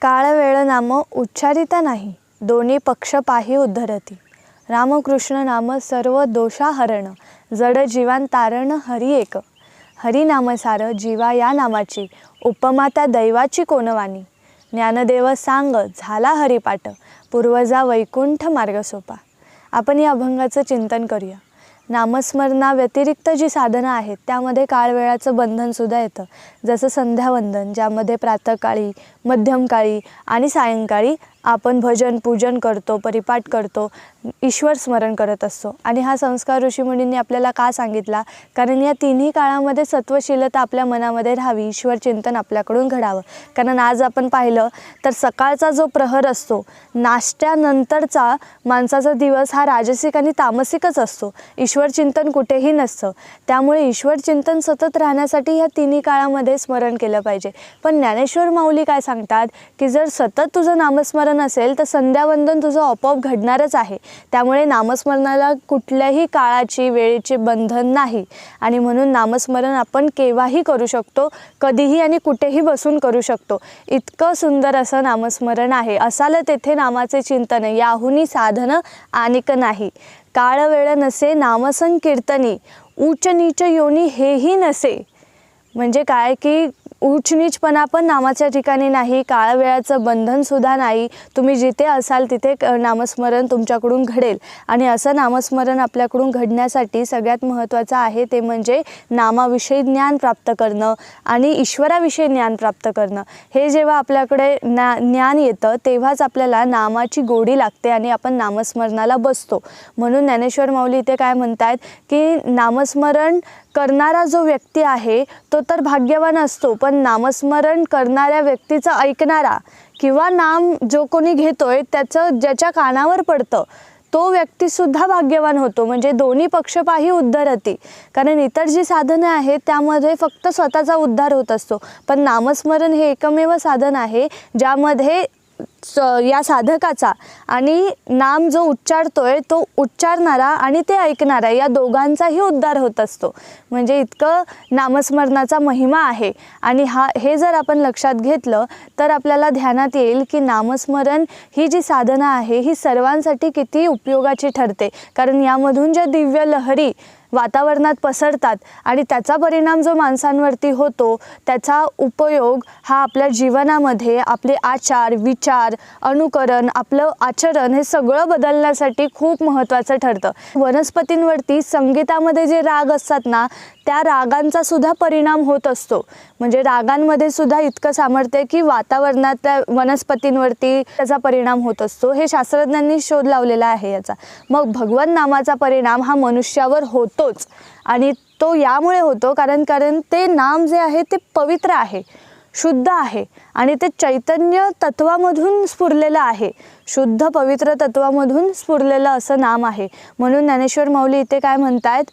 काळ वेळ नाम उच्चारिता नाही. दोन्ही पक्ष पाही उद्धरती. रामकृष्ण नाम सर्व दोषाहरण. जड जीवान तारण हरी एक. हरी नामसार जीवा या नामाची. उपमाता दैवाची कोणवाणी. ज्ञानदेव सांग झाला हरिपाठ. पूर्वजा वैकुंठ मार्ग सोपा आपण या अभंगाचं चिंतन करूया. नामस्मरणा व्यतिरिक्त जी साधनं आहेत त्यामध्ये काळवेळाचं बंधनसुद्धा येतं. जसं संध्यावंदन ज्यामध्ये प्रातःकाळी मध्यमकाळी आणि सायंकाळी आपण भजन पूजन करतो परिपाठ करतो ईश्वर स्मरण करत असतो. आणि हा संस्कार ऋषीमुनींनी आपल्याला का सांगितला? कारण या तिन्ही काळामध्ये सत्वशीलता आपल्या मनामध्ये राहावी ईश्वर चिंतन आपल्याकडून घडावं. कारण आज आपण पाहिलं तर सकाळचा जो प्रहर असतो नाश्त्यानंतरचा माणसाचा दिवस हा राजसिक आणि तामसिकच असतो. ईश्वर चिंतन कुठेही नसतं. त्यामुळे ईश्वर चिंतन सतत राहण्यासाठी ह्या तिन्ही काळामध्ये स्मरण केलं पाहिजे. पण ज्ञानेश्वर माऊली काय सांगतात? की जर सतत तुझं नामस्मरण असेल तर संध्यावंदन तुझं आपोआप घडणारच आहे. त्यामुळे नामस्मरणाला कुठल्याही काळाची वेळेचे बंधन नाही. आणि म्हणून नामस्मरण आपण केव्हाही करू शकतो कधीही आणि कुठेही बसून करू शकतो. इतकं सुंदर असं नामस्मरण आहे. असाल तेथे नामाचे चिंतन याहूनही साधनं आणिक नाही. काळ वेळ नसे नामसंकीर्तनी उच्च नीच योनी हेही नसे. म्हणजे काय की उचनीचपणा नीचपणा पण नामाच्या ठिकाणी नाही काळवेळाचं बंधनसुद्धा नाही. तुम्ही जिथे असाल तिथे क- नामस्मरण तुमच्याकडून घडेल. आणि असं नामस्मरण आपल्याकडून घडण्यासाठी सगळ्यात महत्त्वाचं आहे ते म्हणजे नामाविषयी ज्ञान प्राप्त करणं आणि ईश्वराविषयी ज्ञान प्राप्त करणं. हे जेव्हा आपल्याकडे ना ज्ञान येतं तेव्हाच आपल्याला नामाची गोडी लागते आणि आपण नामस्मरणाला बसतो. म्हणून ज्ञानेश्वर माऊली इथे काय म्हणतात की नामस्मरण करणारा जो व्यक्ती आहे तो तर भाग्यवान असतो पण नामस्मरण करणाऱ्या व्यक्तीचं ऐकणारा किंवा नाम जो कोणी घेतोय त्याचं ज्याच्या कानावर पडतं तो व्यक्तीसुद्धा भाग्यवान होतो. म्हणजे दोन्ही पक्षपाही उद्धरती कारण इतर जी साधनं आहेत त्यामध्ये फक्त स्वतःचा उद्धार होत असतो. पण नामस्मरण हे एकमेव साधन आहे ज्यामध्ये या साधकाचा. आणि नाम जो उच्चारतोय तो उच्चारणारा आणि ते ऐकणारा या दोघांचाही उद्धार होत असतो. म्हणजे इतकं नामस्मरणाचा महिमा आहे. आणि हा हे जर आपण लक्षात घेतलं तर आपल्याला ध्यानात येईल की नामस्मरण ही जी साधना आहे ही सर्वांसाठी किती उपयोगाची ठरते. कारण यामधून ज्या दिव्य लहरी वातावरणात पसरतात आणि त्याचा परिणाम जो माणसांवरती होतो त्याचा उपयोग हा आपल्या जीवनामध्ये आपले आचार विचार अनुकरण आपलं आचरण हे सगळं बदलण्यासाठी खूप महत्त्वाचं ठरतं. वनस्पतींवरती संगीतामध्ये जे राग असतात ना त्या रागांचा सुद्धा परिणाम होत असतो. म्हणजे रागांमध्ये सुद्धा इतकं सामर्थ्य आहे की वातावरणात त्या वनस्पतींवरती त्याचा परिणाम होत असतो. हे शास्त्रज्ञांनी शोध लावलेला आहे याचा. मग भगवन नामाचा परिणाम हा मनुष्यावर होतोच. आणि तो यामुळे होतो कारण कारण ते नाम जे आहे ते पवित्र आहे शुद्ध आहे आणि ते चैतन्य तत्वामधून स्फुरलेलं आहे. शुद्ध पवित्र तत्वामधून स्फुरलेलं असं नाम आहे. म्हणून ज्ञानेश्वर माऊली इथे काय म्हणतायत?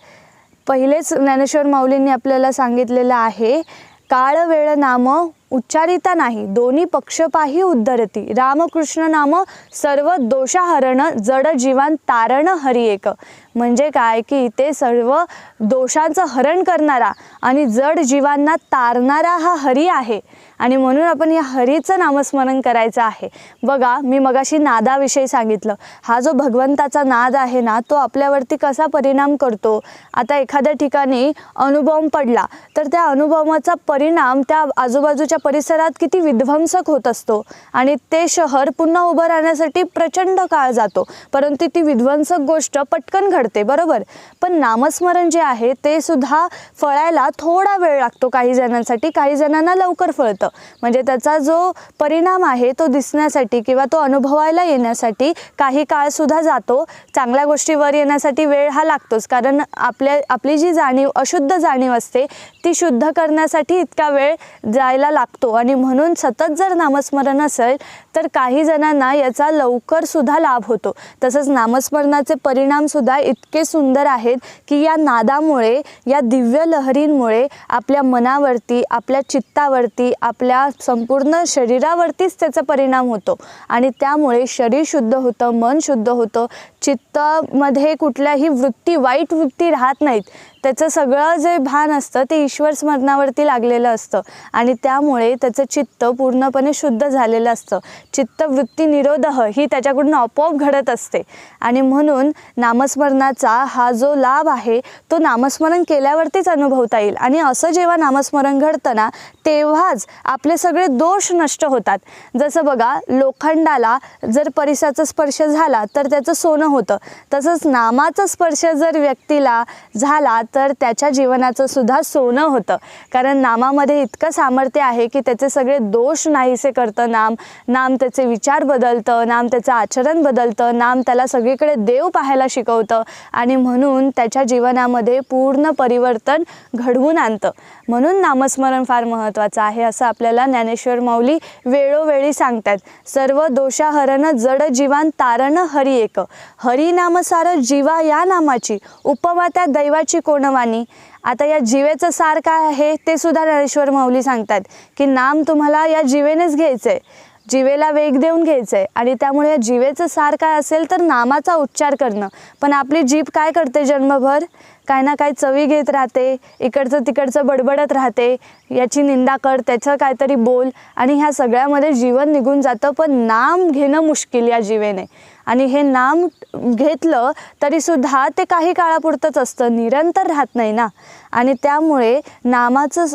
पहिलेच ज्ञानेश्वर माऊलींनी आपल्याला सांगितलेलं आहे काळ वेळ नाम उच्चारिता नाही दोन्ही पक्षपाही उद्धरती. रामकृष्ण नाम सर्व दोषाहरण जड जीवन तारण हरी एक म्हणजे काय? की इथे सर्व दोषांचं हरण करणारा आणि जड जीवांना तारणारा हा हरी आहे. आणि म्हणून आपण या हरीचं नामस्मरण करायचं आहे. बघा मी मगाशी नादाविषयी सांगितलं. हा जो भगवंताचा नाद आहे ना तो आपल्यावरती कसा परिणाम करतो? आता एखाद्या ठिकाणी अनुभव पडला तर त्या अनुभवाचा परिणाम त्या आजूबाजूच्या परिसरात किती विध्वंसक होत असतो. आणि ते शहर पुन्हा उभं राहण्यासाठी प्रचंड काळ जातो. परंतु ती विध्वंसक गोष्ट पटकन घडते बरोबर? पण नामस्मरण जे आहे ते सुद्धा फळायला थोडा वेळ लागतो काही जणांसाठी काही जणांना लवकर फळतं. म्हणजे त्याचा जो परिणाम आहे तो दिसण्यासाठी किंवा तो अनुभवायला येण्यासाठी काही काळसुद्धा जातो. चांगल्या गोष्टीवर येण्यासाठी वेळ हा लागतोच. कारण आपल्या आपली जी जाणीव अशुद्ध जाणीव असते ती शुद्ध करण्यासाठी इतका वेळ जायला लागतो. आणि म्हणून सतत जर नामस्मरण असेल तर काही जणांना याचा लवकरसुद्धा लाभ होतो. तसंच नामस्मरणाचे परिणामसुद्धा इतके सुंदर आहेत की या नादामुळे या दिव्य लहरींमुळे आपल्या मनावरती आपल्या चित्तावरती आपल्या संपूर्ण शरीरावरतीच त्याचा परिणाम होतो. आणि त्यामुळे शरीर शुद्ध होतं मन शुद्ध होतं चित्तामध्ये कुठल्याही वृत्ती वाईट वृत्ती राहत नाहीत. त्याचं सगळं जे भान असतं ते ईश्वर स्मरणावरती लागलेलं असतं. आणि त्यामुळे त्याचं चित्त पूर्णपणे शुद्ध झालेलं असतं. चित्तवृत्ती निरोधह ही त्याच्याकडून आपोआप घडत असते. आणि म्हणून नामस्मरणाचा हा जो लाभ आहे तो नामस्मरण केल्यावरतीच अनुभवता येईल. आणि असं जेव्हा नामस्मरण घडतं ना तेव्हाच आपले सगळे दोष नष्ट होतात. जसं बघा लोखंडाला जर परिसाचा स्पर्श झाला तर त्याचं सोनं होतं. तसंच नामाचा स्पर्श जर व्यक्तीला झाला तर त्याच्या जीवनाचं सुद्धा सोनं होतं. कारण नामामध्ये इतकं सामर्थ्य आहे की त्याचे सगळे दोष नाहीसे करतं नाम. नाम त्याचे विचार बदलतं नाम त्याचं आचरण बदलतं नाम त्याला सगळीकडे देव पाहायला शिकवतं. आणि म्हणून त्याच्या जीवनामध्ये पूर्ण परिवर्तन घड घडवून आणतं. म्हणून नामस्मरण फार महत्त्वाचं आहे असं आपल्याला ज्ञानेश्वर माऊली वेळोवेळी सांगतात. सर्व दोषाहरण जड जीवान तारण हरी एक. हरी नामसार जीवा या नामाची उपमा त्या दैवाची कोणवानी आता या जीवेचं सार काय आहे ते सुद्धा ज्ञानेश्वर माऊली सांगतात की नाम तुम्हाला या जीवेनेच घ्यायचं आहे जीवेला वेग देऊन घ्यायचं आहे आणि त्यामुळे या जीवेचं सार काय असेल तर नामाचा उच्चार करणं. पण आपली जीभ काय करते जन्मभर? काय ना काय चवी घेत राहते इकडचं तिकडचं बडबडत राहते याची निंदा कर त्याचं काहीतरी बोल. आणि ह्या सगळ्यामध्ये जीवन निघून जातं पण नाम घेणं मुश्किल या जीवेने. आणि हे नाम घेतलं तरीसुद्धा ते काही काळापुरतंच असतं. निरंतर राहत नाही ना. आणि त्यामुळे नामाचं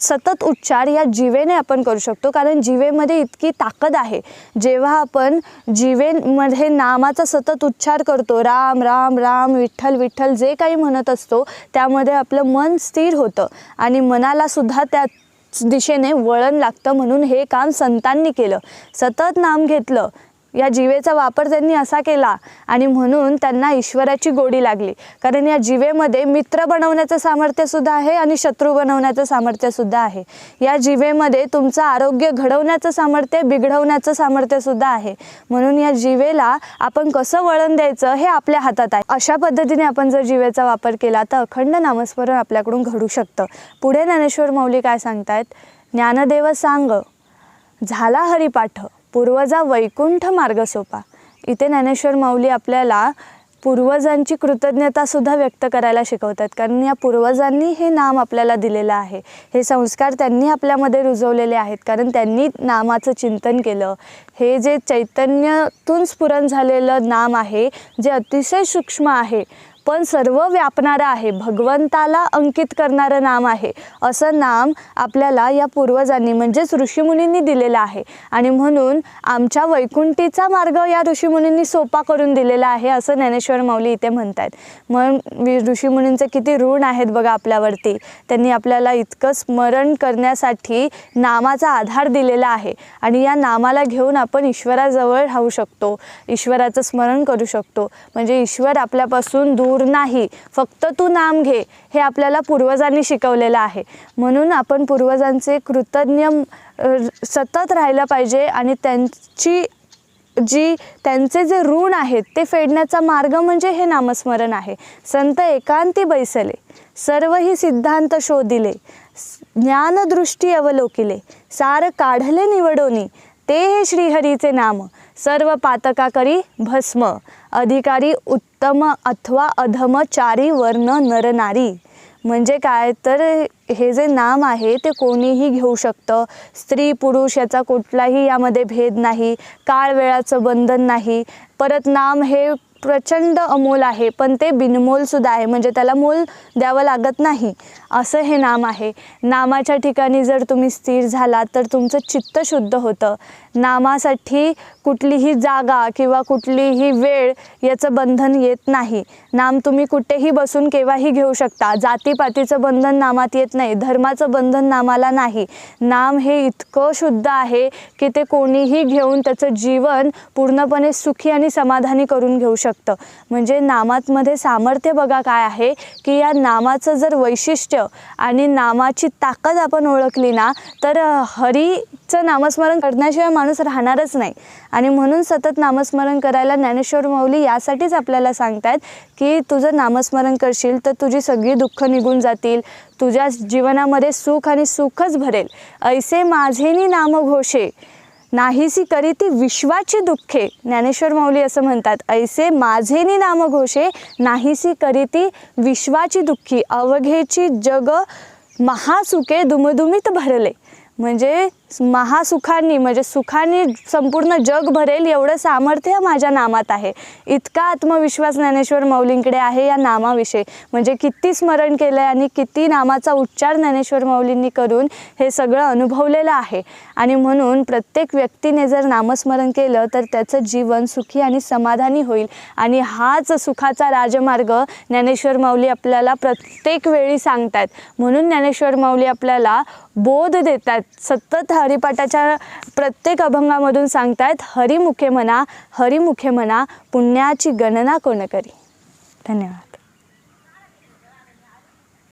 सतत उच्चार या जीवेने आपण करू शकतो. कारण जीवेमध्ये इतकी ताकद आहे. जेव्हा आपण जीवेमध्ये नामाचा सतत उच्चार करतो राम राम राम विठ्ठल विठ्ठल जे काही म्हणत असतो त्यामध्ये आपलं मन स्थिर होतं. आणि मनालासुद्धा त्या दिशेने वळण लागतं म्हणून हे काम संतांनी केलं. सतत नाम घेतलं या जीवेचा वापर त्यांनी असा केला आणि म्हणून त्यांना ईश्वराची गोडी लागली. कारण या जीवेमध्ये मित्र बनवण्याचं सामर्थ्यसुद्धा आहे आणि शत्रू बनवण्याचं सामर्थ्यसुद्धा आहे. या जीवेमध्ये तुमचं आरोग्य घडवण्याचं सामर्थ्य बिघडवण्याचं सामर्थ्यसुद्धा आहे. म्हणून या जीवेला आपण कसं वळण द्यायचं हे आपल्या हातात आहे. अशा पद्धतीने आपण जर जीवेचा वापर केला तर अखंड नामस्मरण आपल्याकडून घडू शकतं. पुढे ज्ञानेश्वर माऊली काय सांगतायत? ज्ञानदेव सांग झाला हरिपाठ. पूर्वजा वैकुंठ मार्ग सोपा. इथे ज्ञानेश्वर माऊली आपल्याला पूर्वजांची कृतज्ञतासुद्धा व्यक्त करायला शिकवतात. कारण या पूर्वजांनी हे नाम आपल्याला दिलेलं आहे. हे संस्कार त्यांनी आपल्यामध्ये रुजवलेले आहेत. कारण त्यांनी नामाचं चिंतन केलं. हे जे चैतन्यातून स्फुरण झालेलं नाम आहे जे अतिशय सूक्ष्म आहे पण सर्व व्यापणारं आहे. भगवंताला अंकित करणारं नाम आहे. असं नाम आपल्याला या पूर्वजांनी म्हणजेच ऋषीमुनींनी दिलेलं आहे. आणि म्हणून आमच्या वैकुंठीचा मार्ग या ऋषीमुनींनी सोपा करून दिलेला आहे असं ज्ञानेश्वर माऊली इथे म्हणतात मग वि- ऋषीमुनींचे किती ऋण आहेत बघा आपल्यावरती. त्यांनी आपल्याला इतकं स्मरण करण्यासाठी नामाचा आधार दिलेला आहे. आणि या नामाला घेऊन आपण ईश्वराजवळ राहू शकतो. ईश्वराचं स्मरण करू शकतो. म्हणजे ईश्वर आपल्यापासून दूर नाही. फक्त तू नाम घे. हे आपल्याला पूर्वजांनी शिकवलेलं आहे. म्हणून आपण पूर्वजांचे कृतज्ञ सतत राहिलं पाहिजे आणि त्यांची जी त्यांचे जे ऋण आहेत ते फेडण्याचा मार्ग म्हणजे हे नामस्मरण आहे. संत एकांती बैसले. सर्व ही सिद्धांत शोधिले. ज्ञानदृष्टी अवलोकिले. सार काढले निवडोनी. ते हे श्रीहरीचे नाम. सर्व पातका करी भस्म. अधिकारी उत्तम अथवा अधमचारी वर्ण नरनारी. म्हणजे काय? तर हे जे नाम आहे ते कोणीही घेऊ शकतं. स्त्री पुरुष याचा कुठलाही यामध्ये भेद नाही. काळ वेळाचं बंधन नाही. परत नाम हे प्रचंड अमोल आहे पण ते बिनमोल सुद्धा आहे. म्हणजे त्याला मोल द्यावं लागत नाही असं हे नाम आहे. नामाच्या ठिकाणी जर तुम्ही स्थिर झालात तर तुमचं चित्त शुद्ध होतं. नामासाठी कुठलीही जागा किंवा कुठलीही वेळ याचं बंधन येत नाही. नाम तुम्ही कुठेही बसून केव्हाही घेऊ शकता. जातीपातीचं बंधन नामात येत नाही धर्माचं बंधन नामाला नाही. नाम हे इतकं शुद्ध आहे की ते कोणीही घेऊन त्याचं जीवन पूर्णपणे सुखी आणि समाधानी करून घेऊ शकतं. शकतं. म्हणजे नामातमध्ये सामर्थ्य बघा काय आहे की या नामाचं जर वैशिष्ट्य आणि नामाची ताकद आपण ओळखली ना तर हरीचं नामस्मरण करण्याशिवाय माणूस राहणारच नाही. आणि म्हणून सतत नामस्मरण करायला ज्ञानेश्वर माऊली यासाठीच आपल्याला सांगतायत की तुझं नामस्मरण करशील तर तुझी सगळी दुःख निघून जातील तुझ्या जीवनामध्ये सुख आणि सुखच भरेल. ऐसे माझेनी नाम घोषे नाहीसी करीती विश्वाची दुःखे. ज्ञानेश्वर माऊली असं म्हणतात ऐसे माझेनी नाम घोषे नाहीसी करीती विश्वाची दुःखी. अवघेची जग महासुके दुमदुमीत भरले. म्हणजे महासुखांनी म्हणजे सुखांनी संपूर्ण जग भरेल एवढं सामर्थ्य माझ्या नामात आहे. इतका आत्मविश्वास ज्ञानेश्वर माऊलींकडे आहे या नामाविषयी. म्हणजे किती स्मरण केलं आहे आणि किती नामाचा उच्चार ज्ञानेश्वर माऊलींनी करून हे सगळं अनुभवलेलं आहे. आणि म्हणून प्रत्येक व्यक्तीने जर नामस्मरण केलं तर त्याचं जीवन सुखी आणि समाधानी होईल. आणि हाच सुखाचा राजमार्ग ज्ञानेश्वर माऊली आपल्याला प्रत्येक वेळी सांगतात म्हणून ज्ञानेश्वर माऊली आपल्याला बोध देतात सतत हरिपाठाच्या प्रत्येक अभंगामधून सांगतायत हरिमुखे म्हणा हरिमुखे म्हणा पुण्याची गणना कोण करी? धन्यवाद.